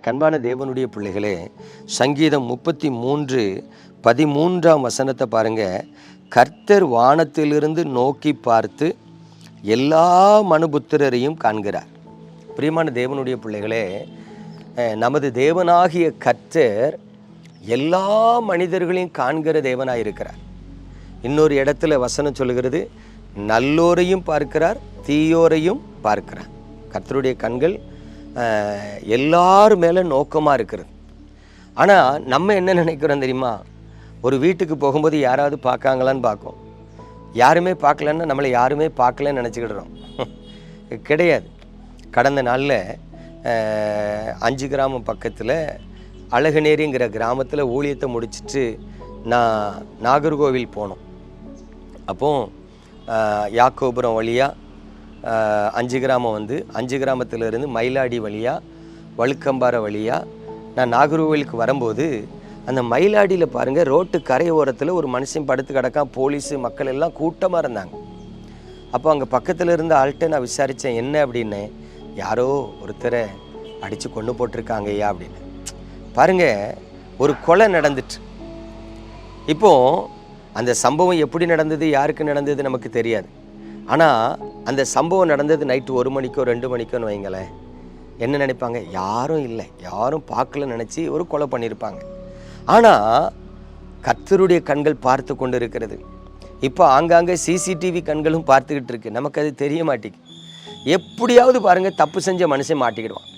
எனக்கு அன்பான தேவனுடைய பிள்ளைகளே சங்கீதம் முப்பத்தி மூன்று பதிமூன்றாம் வசனத்தை பாருங்க. கர்த்தர் வானத்திலிருந்து நோக்கி பார்த்து எல்லா மனுபுத்திரரையும் காண்கிறார். பிரியமான தேவனுடைய பிள்ளைகளே நமது தேவனாகிய கர்த்தர் எல்லா மனிதர்களையும் காண்கிற தேவனாக இருக்கிறார். இன்னொரு இடத்துல வசனம் சொல்லுகிறது நல்லோரையும் பார்க்கிறார் தீயோரையும் பார்க்கிறார். கர்த்தருடைய கண்கள் எல்லார் மேலே நோக்கமாக இருக்கிறது. ஆனால் நம்ம என்ன நினைக்கிறோம் தெரியுமா? ஒரு வீட்டுக்கு போகும்போது யாராவது பார்க்காங்களான்னு பார்க்கும் யாருமே பார்க்கலன்னா நம்மளை யாருமே பார்க்கலன்னு நினச்சிக்கிடுறோம். கிடையாது. கடந்த நாளில் அஞ்சு கிராமம் பக்கத்தில் அழகுநேரிங்கிற கிராமத்தில் ஊழியத்தை முடிச்சிட்டு நான் நாகர்கோவில் போனோம். அப்போ யாக்கோபுரம் வழியாக அஞ்சு கிராமம் வந்து. அஞ்சு கிராமத்திலிருந்து மயிலாடி வழியாக வழுக்கம்பாறை வழியாக நான் நாகர்கோவிலுக்கு வரும்போது அந்த மயிலாடியில் பாருங்கள் ரோட்டு கரை ஓரத்தில் ஒரு மனுஷன் படுத்து கிடக்கான். போலீஸு மக்கள் எல்லாம் கூட்டமாக இருந்தாங்க. அப்போ அங்கே பக்கத்தில் இருந்த ஆள்கிட்ட நான் விசாரித்தேன் என்ன அப்படின்னு? யாரோ ஒருத்தரை அடித்து கொண்டு போட்டிருக்காங்க ஐயா அப்படின்னு. பாருங்க ஒரு கொலை நடந்துட்டு. இப்போது அந்த சம்பவம் எப்படி நடந்தது யாருக்கு நடந்தது நமக்கு தெரியாது. ஆனால் அந்த சம்பவம் நடந்தது நைட்டு ஒரு மணிக்கோ ரெண்டு மணிக்கோன்னு வைங்களேன். என்ன நினைப்பாங்க? யாரும் இல்லை. யாரும் பார்க்கல நினச்சி ஒரு கொலை பண்ணியிருப்பாங்க. ஆனால் கத்தருடைய கண்கள் பார்த்து கொண்டு இருக்கிறது இப்போ ஆங்காங்கே சிசிடிவி கண்களும் பார்த்துக்கிட்டு இருக்கு. நமக்கு அது தெரிய மாட்டேங்குது. எப்படியாவது பாருங்கள் தப்பு செஞ்ச மனுஷன் மாட்டிக்கிடுவான்.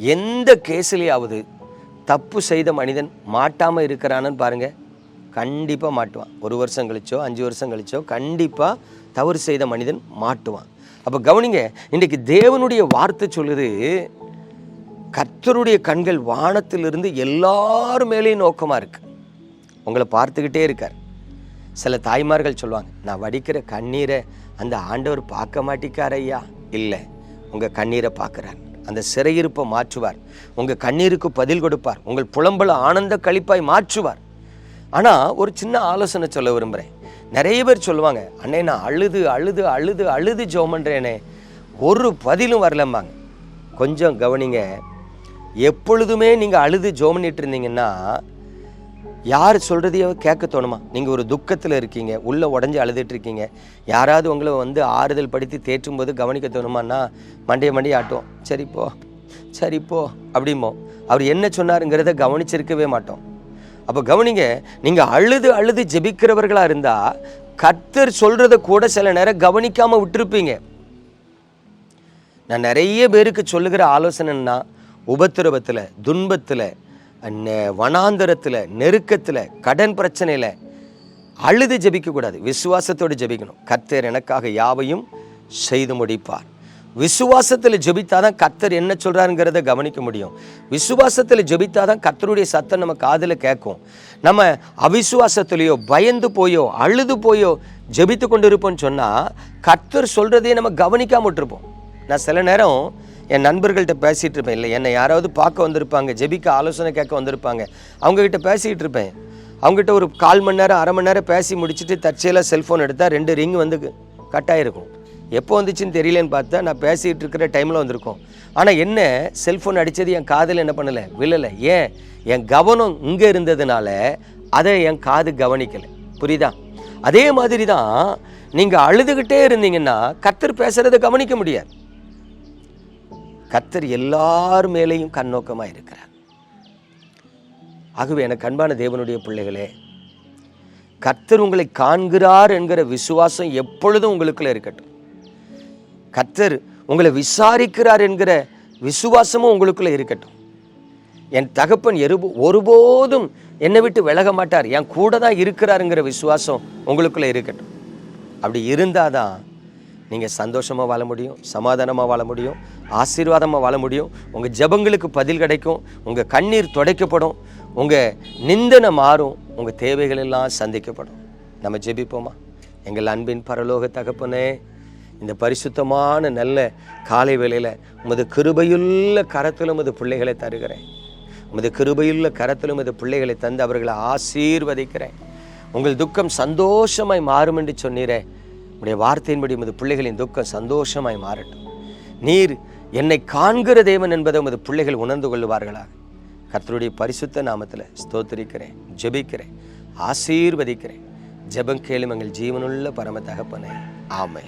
எந்த கேஸ்லேயாவது தப்பு செய்த மனிதன் மாட்டாமல் இருக்கிறான்னு பாருங்கள் கண்டிப்பாக மாட்டுவான். ஒரு வருஷம் கழிச்சோ அஞ்சு வருஷம் கழிச்சோ கண்டிப்பாக தவறு செய்த மனிதன் மாட்டுவான். அப்போ கவனிங்க இன்றைக்கு தேவனுடைய வார்த்தை சொல்லுது கர்த்தருடைய கண்கள் வானத்திலிருந்து எல்லாரும் மேலேயும் நோக்கமாக இருக்குது உங்களை பார்த்துக்கிட்டே இருக்கார். சில தாய்மார்கள் சொல்லுவாங்க நான் வடிக்கிற கண்ணீரை அந்த ஆண்டவர் பார்க்க மாட்டேக்கார் ஐயா. இல்லை உங்கள் கண்ணீரை பார்க்குறார். அந்த சிறையிருப்பை மாற்றுவார். உங்கள் கண்ணீருக்கு பதில் கொடுப்பார். உங்கள் புலம்பல ஆனந்த கழிப்பாய் மாற்றுவார். ஆனால் ஒரு சின்ன ஆலோசனை சொல்ல விரும்புகிறேன் நிறைய பேர் சொல்லுவாங்க அண்ணே நான் அழுது அழுது அழுது அழுது ஜெபம் பண்ணுறேனே ஒரு பதிலும் வரலம்பாங்க. கொஞ்சம் கவனிங்க. எப்பொழுதுமே நீங்கள் அழுது ஜெபம் பண்ணிட்டு இருந்தீங்கன்னா யார் சொல்கிறதையோ கேட்க தோணுமா? நீங்கள் ஒரு துக்கத்தில் இருக்கீங்க உள்ளே உடஞ்சி அழுதுட்டு இருக்கீங்க. யாராவது உங்களை வந்து ஆறுதல் படுத்தி தேற்றும் போது கவனிக்க தோணுமான்னா மண்டைய மண்டைய ஆட்டுவோம் சரி போ சரி அப்படிம்போம். அவர் என்ன சொன்னாருங்கிறத கவனிச்சிருக்கவே மாட்டோம். அப்போ கவனிங்க நீங்கள் அழுது அழுது ஜெபிக்கிறவர்களாக இருந்தால் கத்தர் சொல்கிறத கூட சில நேரம் கவனிக்காமல் விட்டுருப்பீங்க. நான் நிறைய பேருக்கு சொல்லுகிற ஆலோசனைன்னா உபத்திரவத்தில் துன்பத்தில் வனாந்தரத்தில் நெருக்கத்தில் கடன் பிரச்சனையில் அழுது ஜெபிக்கக்கூடாது. விசுவாசத்தோடு ஜெபிக்கணும். கத்தர் எனக்காக யாவையும் செய்து முடிப்பார். விசுவாசத்தில் ஜெபித்தாதான் கத்தர் என்ன சொல்கிறாருங்கிறத கவனிக்க முடியும். விசுவாசத்தில் ஜெபித்தாதான் கத்தருடைய சத்தம் நம்ம காதில் கேட்கும். நம்ம அவிசுவாசத்திலேயோ பயந்து போயோ அழுது போயோ ஜெபித்து கொண்டு இருப்போம்னு சொன்னால் கத்தர் சொல்கிறதையே நம்ம கவனிக்காம விட்டுருப்போம். நான் சில நேரம் என் நண்பர்கள்ட்ட பேசிகிட்டு இருப்பேன். இல்லை என்னை யாராவது பார்க்க வந்திருப்பாங்க ஜெபிக்க ஆலோசனை கேட்க வந்திருப்பாங்க. அவங்கக்கிட்ட பேசிக்கிட்டு இருப்பேன். அவங்ககிட்ட ஒரு கால் மணி நேரம் அரை மணி நேரம் பேசி முடிச்சுட்டு தற்செயலாக செல்ஃபோன் எடுத்தால் ரெண்டு ரிங் வந்து கட் ஆகிருக்கும் எப்போ வந்துச்சுன்னு தெரியலன்னு பார்த்தா நான் பேசிகிட்டு இருக்கிற டைமில் வந்திருக்கோம். ஆனால் என்ன செல்ஃபோன் அடித்தது என் காதில் என்ன பண்ணலை? விழலை. ஏன்? என் கவனம் இங்கே இருந்ததுனால அதை என் காது கவனிக்கலை. புரியுதா? அதே மாதிரி தான் நீங்கள் அழுதுகிட்டே இருந்தீங்கன்னா கத்தர் பேசுகிறத கவனிக்க முடியாது. கத்தர் எல்லார் மேலேயும் கண்ணோக்கமாக இருக்கிறார். ஆகவே எனக்கு அன்பான தேவனுடைய பிள்ளைகளே கர்த்தர் உங்களை காண்கிறார் என்கிற விசுவாசம் எப்பொழுதும் உங்களுக்குள்ள இருக்கட்டும். கர்த்தர் உங்களை விசாரிக்கிறார் என்கிற விசுவாசமும் உங்களுக்குள்ளே இருக்கட்டும். என் தகப்பன் எரு ஒருபோதும் என்னை விட்டு விலக மாட்டார். என் கூட தான் இருக்கிறாருங்கிற விசுவாசம் உங்களுக்குள்ளே இருக்கட்டும். அப்படி இருந்தால் தான் நீங்கள் சந்தோஷமாக வாழ முடியும் சமாதானமாக வாழ முடியும் ஆசீர்வாதமாக வாழ முடியும். உங்கள் ஜெபங்களுக்கு பதில் கிடைக்கும் உங்கள் கண்ணீர் துடைக்கப்படும் உங்கள் நிந்தனை மாறும் உங்கள் தேவைகள் எல்லாம் சந்திக்கப்படும். நம்ம ஜெபிப்போமா? எங்கள் அன்பின் பரலோக தகப்பனே இந்த பரிசுத்தமான நல்ல காலை வேளையில் உமது கிருபையுள்ள கரத்தில் உமது பிள்ளைகளை தருகிறேன். உமது கிருபையுள்ள கரத்தில் உமது பிள்ளைகளை தந்து அவர்களை ஆசீர்வதிக்கிறேன். உங்கள் துக்கம் சந்தோஷமாய் மாறும் என்று சொன்னீரே. உடைய வார்த்தையின்படி உமது பிள்ளைகளின் துக்கம் சந்தோஷமாய் மாறட்டும். நீர் என்னை காண்கிற தேவன் என்பதை உமது பிள்ளைகள் உணர்ந்து கொள்வார்களாக கர்த்தருடைய பரிசுத்த நாமத்தில் ஸ்தோத்திரிக்கிறேன் ஜெபிக்கிறேன் ஆசீர்வதிக்கிறேன். ஜெபம் கேளும் எங்கள் ஜீவனுள்ள பரம தகப்பனே. ஆமை